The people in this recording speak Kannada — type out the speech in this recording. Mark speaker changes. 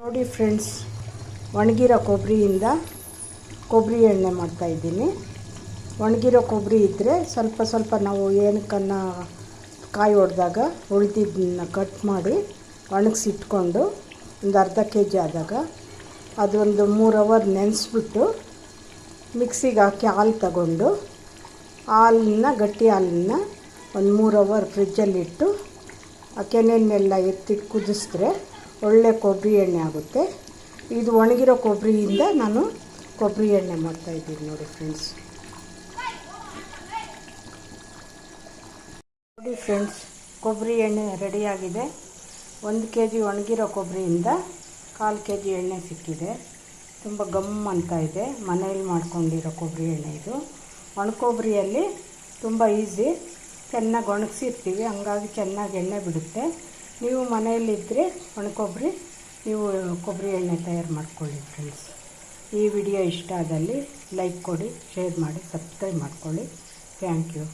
Speaker 1: ನೋಡಿ ಫ್ರೆಂಡ್ಸ್, ಒಣಗಿರೋ ಕೊಬ್ಬರಿಯಿಂದ ಕೊಬ್ಬರಿ ಎಣ್ಣೆ ಮಾಡ್ತಾಯಿದ್ದೀನಿ ಒಣಗಿರೋ ಕೊಬ್ಬರಿ ಇದ್ದರೆ ಸ್ವಲ್ಪ ಸ್ವಲ್ಪ ನಾವು ಏನಕ್ಕನ್ನ ಕಾಯಿ ಹೊಡೆದಾಗ ಉಳಿದಿದ್ದನ್ನ ಕಟ್ ಮಾಡಿ ಒಣಗಿಸಿಟ್ಕೊಂಡು ಒಂದು ಅರ್ಧ ಕೆ ಜಿ ಆದಾಗ ಅದೊಂದು ಮೂರು ಅವರ್ ನೆನೆಸ್ಬಿಟ್ಟು ಮಿಕ್ಸಿಗೆ ಹಾಕಿ ಹಾಲು ತಗೊಂಡು ಹಾಲನ್ನ, ಗಟ್ಟಿ ಹಾಲನ್ನ ಒಂದು ಮೂರು ಅವರ್ ಫ್ರಿಜ್ಜಲ್ಲಿಟ್ಟು ಆ ಕೆನೆಯನ್ನೆಲ್ಲ ಎತ್ತಿಟ್ಟು ಕುದಿಸಿದ್ರೆ ಒಳ್ಳೆ ಕೊಬ್ಬರಿ ಎಣ್ಣೆ ಆಗುತ್ತೆ. ಇದು ಒಣಗಿರೋ ಕೊಬ್ಬರಿಯಿಂದ ನಾನು ಕೊಬ್ಬರಿ ಎಣ್ಣೆ ಮಾಡ್ತಾಯಿದ್ದೀನಿ ನೋಡಿ ಫ್ರೆಂಡ್ಸ್ ನೋಡಿ ಫ್ರೆಂಡ್ಸ್ ಕೊಬ್ಬರಿ ಎಣ್ಣೆ ರೆಡಿಯಾಗಿದೆ ಒಂದು ಕೆ ಜಿ ಒಣಗಿರೋ ಕೊಬ್ಬರಿಯಿಂದ ಕಾಲು ಕೆ ಜಿ ಎಣ್ಣೆ ಸಿಕ್ಕಿದೆ. ತುಂಬ ಗಮ್ ಅಂತ ಇದೆ. ಮನೇಲಿ ಮಾಡ್ಕೊಂಡಿರೋ ಕೊಬ್ಬರಿ ಎಣ್ಣೆ ಇದು. ಒಣ ಕೊಬ್ಬರಿಯಲ್ಲಿ ತುಂಬ ಈಸಿ ಚೆನ್ನಾಗಿ ಒಣಗಿಸಿರ್ತೀವಿ. ಹಂಗಾಗಿ ಚೆನ್ನಾಗಿ ಎಣ್ಣೆ ಬಿಡುತ್ತೆ. ನೀವು ಮನೆಯಲ್ಲಿದ್ದರೆ ಒಣಕೊಬ್ಬರಿ, ನೀವು ಕೊಬ್ಬರಿ ಎಣ್ಣೆ ತಯಾರು ಮಾಡ್ಕೊಳ್ಳಿ ಫ್ರೆಂಡ್ಸ್ ಈ ವಿಡಿಯೋ ಇಷ್ಟ ಆದಲ್ಲಿ ಲೈಕ್ ಕೊಡಿ ಶೇರ್ ಮಾಡಿ ಸಬ್ಸ್ಕ್ರೈಬ್ ಮಾಡ್ಕೊಳ್ಳಿ. Thank you